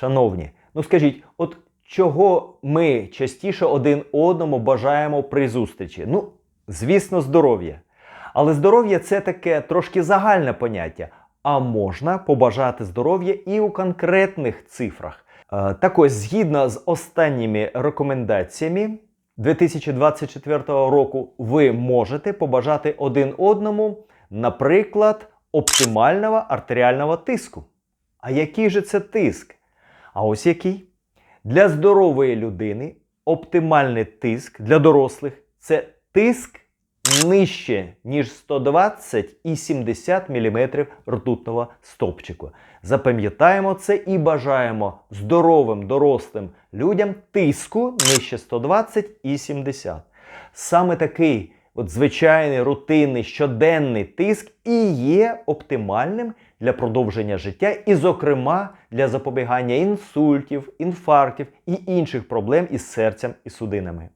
Шановні, ну скажіть, от чого ми частіше один одному бажаємо при зустрічі? Ну, звісно, здоров'я. Але здоров'я це таке трошки загальне поняття. А можна побажати здоров'я і у конкретних цифрах. Е, Так ось, згідно з останніми рекомендаціями 2024 року, ви можете побажати один одному, наприклад, оптимального артеріального тиску. А який же це тиск? А ось який? Для здорової людини оптимальний тиск для дорослих це тиск нижче, ніж 120 і 70 мм ртутного стовпчику. Запам'ятаємо це і бажаємо здоровим дорослим людям тиску нижче 120 і 70. Саме такий от звичайний рутинний щоденний тиск і є оптимальним для продовження життя, і, зокрема, для запобігання інсультів, інфарктів і інших проблем із серцем і судинами.